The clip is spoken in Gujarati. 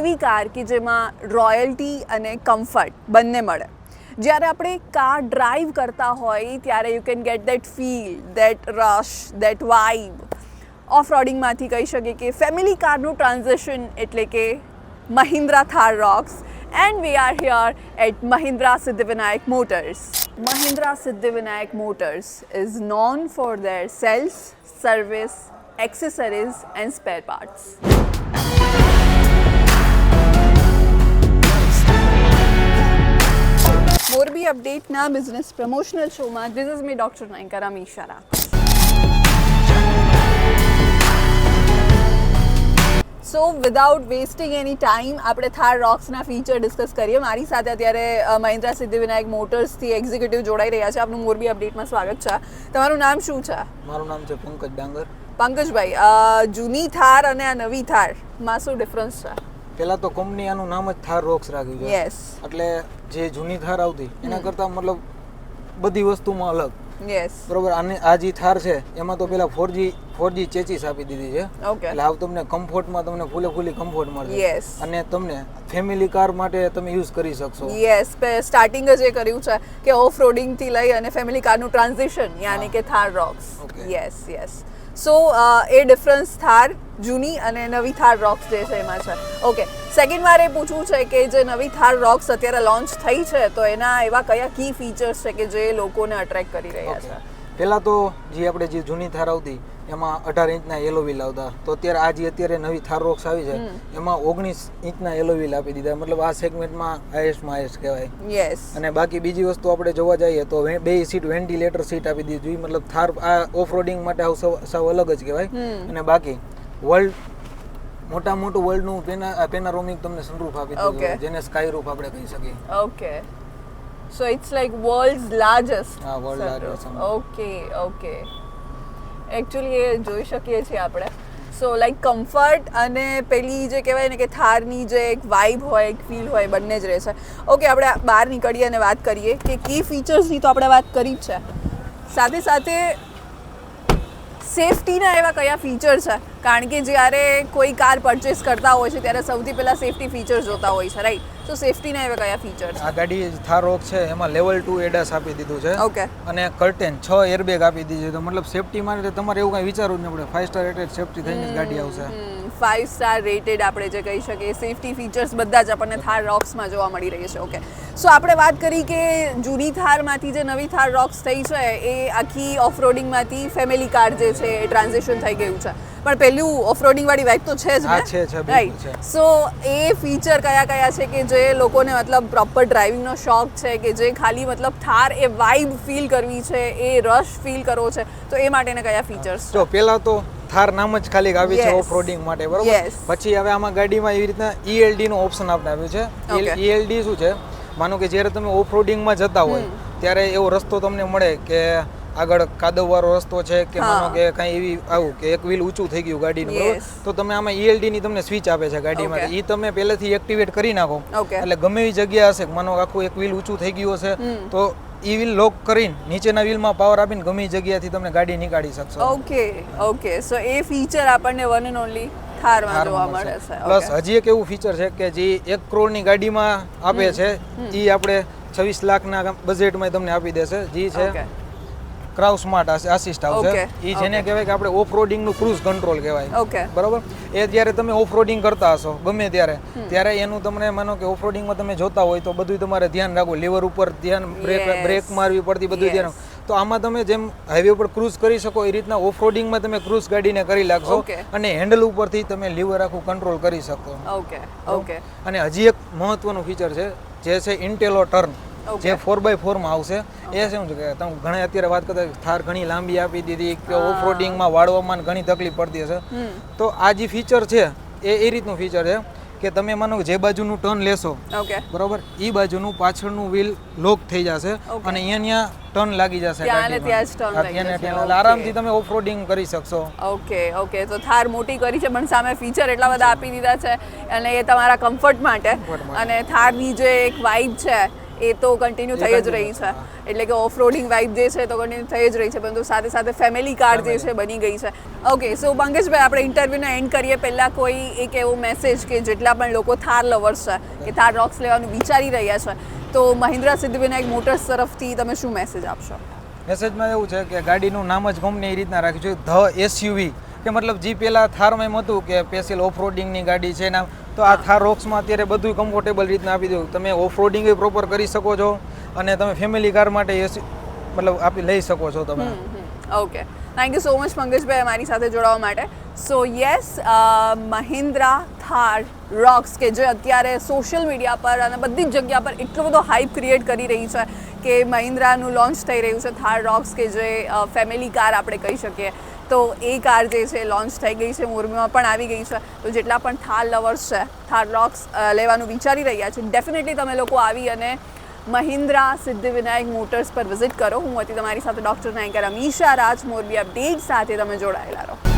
એવી કાર કે જેમાં રોયલ્ટી અને કમ્ફર્ટ બંને મળે. જ્યારે આપણે કાર ડ્રાઈવ કરતા હોય, ત્યારે you can get that feel that rush that vibe of રોડિંગમાંથી કહી શકીએ કે ફેમિલી કારનું ટ્રાન્ઝેક્શન એટલે કે Mahindra Thar Roxx and we are here at Mahindra Siddhivinayak Motors Mahindra Siddhivinayak Motors is known for their sales service accessories and spare parts અપડેટના business promotional શોમાં ધીસ ઇઝ મી ડોક્ટર નાયકરા મીશારા so without wasting any time આપણે થાર રોક્સના ફીચર ડિસ્કસ કરીએ. મારી સાથે અત્યારે મહિન્દ્રા સિદ્ધિવિનાયક મોટર્સથી એક્ઝિક્યુટિવ જોડાઈ રહ્યા છે. આપનું મોરબી અપડેટમાં સ્વાગત છે. તમારું નામ શું છે? મારું નામ છે પંકજ ડાંગર. પંકજભાઈ જૂની થાર અને આ નવી થારમાં શું ડિફરન્સ છે? પહેલા તો કંપની આનું નામ જ થાર રોક્સ રાખ્યું છે. યસ એટલે જે જૂની થાર આવતી એના કરતા મતલબ બધી વસ્તુમાં અલગ. યસ બરોબર આને આ જે થાર છે એમાં તો પેલા ફોરજી ફોરજી ચેચીસ આપી દીધી છે. ઓકે એટલે આવ તમને કમ્ફર્ટમાં તમને ફૂલે ફૂલી કમ્ફર્ટ મળશે. યસ અને તમને ફેમિલી કાર માટે તમે યુઝ કરી શકશો. યસ સ્ટાર્ટિંગ જ એ કર્યું છે કે ઓફ રોડિંગથી લઈ અને ફેમિલી કારનું ટ્રાન્ઝિશન યાની કે Thar Roxx. Yes yes so એ ડિફરન્સ થાર જૂની અને નવી થાર રોક્સ જે છે એમાં છે. ઓકે સેકન્ડ મારે પૂછવું છે કે જે નવી થાર રોક્સ અત્યારે લોન્ચ થઈ છે તો એના એવા કયા કી ફીચર્સ છે કે જે લોકોને અટ્રેક્ટ કરી રહ્યા છે? પહેલા તો જે આપણે જે જૂની થાર આવતી એમાં અઢાર ઇંચના એલોવિલ આવતા. તો અત્યારે આ જે અત્યારે નવી થાર રોક્સ આવી છે એમાં ઓગણીસ ઇંચના એલોવિલ આપી દીધા. મતલબ આ સેગમેન્ટમાં હાઈએસ્ટમાં હાઈએસ્ટ કહેવાય. યસ અને બાકી બીજી વસ્તુ આપણે જોવા જઈએ તો બે સીટ વેન્ટિલેટર સીટ આપી દીધી મતલબ થાર આ ઓફ રોડિંગ માટે આવું સાવ અલગ જ કહેવાય. અને બાકી વર્લ્ડ મોટા મોટું વર્લ્ડનું પેના પેનારોમિક તમને સનરૂફ આપી દીધું. જેને સ્કાય રૂફ આપણે કહી શકીએ. Okay so it's like world largest હા, world largest okay okay actually એ જોઈ શકીએ છીએ આપણે. સો લાઈક કમ્ફર્ટ અને પેલી જે કહેવાય ને કે થારની જે એક વાઇબ હોય, એક ફીલ હોય બંને જ રહે છે ઓકે આપણે બહાર નીકળીએ અને વાત કરીએ કે કી ફીચર્સની તો આપણે વાત કરી જ છે. સાથે સાથે સેફટીના એવા કયા ફીચર છે? કારણ કે જ્યારે કોઈ કાર પરચેસ કરતા હોય છે ત્યારે સૌથી પહેલાં સેફટી ફીચર્સ જોતા હોય છે રાઈટ તો સેફટીના એવા કયા ફીચર્સ આ ગાડી થાર રોક છે એમાં લેવલ ટુ એડાસ આપી દીધું છે. ઓકે અને કર્ટેન છ એરબેગ આપી દીધી છે. તો મતલબ સેફટી માટે તમારે એવું કાંઈ વિચારવું જ નહીં પડે. ફાઇવ સ્ટાર રેટેડ સેફટી થઈને ગાડી આવશે. ફાઇવ સ્ટાર રેટેડ આપણે જે કહી શકીએ સેફટી ફીચર્સ બધા જ આપણને થાર રોક્સમાં જોવા મળી રહી છે. ઓકે સો આપણે વાત કરી કે જૂની થારમાંથી જે નવી થાર રોક્સ થઈ છે એ આખી ઓફરોડિંગમાંથી ફેમિલી કાર જે છે એ ટ્રાન્ઝેક્શન થઈ ગયું છે. પણ પેલું ઓફરોડિંગ વાળી બાઇક તો છે જ હા, છે, છે, બિલકુલ સો એ ફીચર કયા કયા છે કે જે લોકોને મતલબ પ્રોપર ડ્રાઇવિંગનો શોખ છે કે જે ખાલી મતલબ થાર એ વાઇબ ફીલ કરવી છે એ રશ ફીલ કરવો છે તો એ માટેના કયા ફીચર્સ જો પહેલાં તો થાર નામ જ ખાલી આવી છે ઓફરોડિંગ માટે બરોબર? પછી હવે આમાં ગાડીમાં એવી રીતના ઈએલડી નો ઓપ્શન આપણે આવ્યું છે. ઈએલડી શું છે? માનો કે જ્યારે તમે ઓફરોડિંગમાં જતા હોય ત્યારે એવો રસ્તો તમને મળે કે આગળ કાદવવાળો રસ્તો છે કે માનો કે કાંઈ એવી આવું કે એક વ્હીલ ઊંચું થઈ ગયું ગાડીનું બરોબર? તો તમે આમાં ઈએલડી ની તમને સ્વિચ આપે છે ગાડીમાં ઈ એ તમે પહેલેથી એક્ટિવેટ કરી નાખો. એટલે ગમે એવી જગ્યા હશે માનો આખું એક વ્હીલ ઊંચું થઈ ગયું હશે તો ઈ વ્હીલ લોક કરીને નીચેના વ્હીલમાં પાવર આપીને ગમે જગ્યાથી તમે ગાડી નીકાળી શકશો. ઓકે ઓકે સો એ ફીચર આપણને વન એન્ડ ઓનલી થારમાં જોવા મળે છે. પ્લસ હજી એક એવું ફીચર છે કે જે એક કરોડની ગાડીમાં આપે છે એ આપણે છવ્વીસ લાખના બજેટમાં તમને આપી દેશે. જે છે. ક્રાઉ સ્માર્ટ આસિસ્ટ આવશે. એ જેને કહેવાય કે આપણે ઓફ રોડિંગનું ક્રૂઝ કંટ્રોલ કહેવાય. બરોબર? એ જ્યારે તમે ઓફ રોડિંગ કરતા હશો ગમે ત્યારે ત્યારે એનું તમને માનો કે ઓફ રોડિંગમાં તમે જોતા હોય તો બધું તમારે ધ્યાન રાખવું. લીવર ઉપર ધ્યાન બ્રેક બ્રેક મારવી પડતી બધું ધ્યાન તો આમાં તમે જેમ હાઈવે ઉપર ક્રૂઝ કરી શકો એ રીતના ઓફ રોડિંગમાં તમે ક્રૂઝ ગાડીને કરી લાગશો અને હેન્ડલ ઉપરથી તમે લીવર આખું કંટ્રોલ કરી શકો ઓકે ઓકે અને હજી એક મહત્વનું ફીચર છે જે છે ઇન્ટેલો ટર્ન. જે ફોર બાય ફોરમાં આવશે એ શું છે કે તમે ઘણા અત્યારે વાત કરતા થાર ઘણી લાંબી આપી દીધી કે ઓફ રોડિંગમાં વાળવામાં ઘણી તકલીફ પડતી હશે. તો આ જે ફીચર છે એ એ રીતનું ફીચર છે કે તમે માનો જે બાજુનું ટર્ન લેશો બરોબર? એ બાજુનું પાછળનું વ્હીલ લોક થઈ જશે અને અહીંયા ત્યાં ટર્ન લાગી જશે આરામથી તમે ઓફ રોડિંગ કરી શકશો. ઓકે ઓકે તો થાર મોટી કરી છે પણ સામે ફીચર એટલા બધા આપી દીધા છે અને એ તમારા કમ્ફર્ટ માટે. માટે. અને થારની જે એક વાઇબ છે એ તો કન્ટિન્યુ થઈ જ રહી છે. એટલે કે ઓફ રોડિંગ વાઇબ જે છે તો કન્ટિન્યુ થઈ જ રહી છે. પરંતુ સાથે સાથે ફેમિલી કાર જે છે બની ગઈ છે. ઓકે સો મંગેશભાઈ આપણે ઇન્ટરવ્યૂને એન્ડ કરીએ. પહેલાં કોઈ એક એવો મેસેજ કે જેટલા પણ લોકો થાર લવર્સ છે કે થાર રોક્સ લેવાનું વિચારી રહ્યા છે તો મહિન્દ્રા સિદ્ધિવિનાયક મોટર્સ તરફથી તમે શું મેસેજ આપશો? મેસેજમાં એવું છે કે ગાડીનું નામ જ કંપની એ રીતના રાખ્યું છે ધ એસયુવી કે મતલબ જે પેલા થારમાં એમ હતું કે સ્પેશિયલ ઓફ રોડિંગની ગાડી છે એના તો આ થાર રોક્સમાં અત્યારે બધું કમ્ફર્ટેબલ રીતના આપી દઉં. તમે ઓફ રોડિંગ પ્રોપર કરી શકો છો અને તમે ફેમિલી કાર માટે મતલબ આપી લઈ શકો છો તમે. Okay thank you so much Mangeshbhai અમારી સાથે જોડાવા માટે. So yes Mahindra Thar Roxx કે જે અત્યારે સોશિયલ મીડિયા પર અને બધી જ જગ્યા પર એટલો બધો હાઈપ ક્રિએટ કરી રહી છે. કે મહિન્દ્રાનું લોન્ચ થઈ રહ્યું છે થાર રોક્સ કે જે ફેમિલી કાર આપણે કહી શકીએ. તો એ કાર જે છે લોન્ચ થઈ ગઈ છે, મોરબીમાં પણ આવી ગઈ છે. તો જેટલા પણ થાર લવર્સ છે થાર રોક્સ લેવાનું વિચારી રહ્યા છે ડેફિનેટલી તમે લોકો આવી અને મહિન્દ્રા સિદ્ધિવિનાયક મોટર્સ પર વિઝિટ કરો. હું હતી તમારી સાથે ડૉક્ટર નાયકર અમીશા રાજ. મોરબી અપડેટ સાથે તમે જોડાયેલા રહો.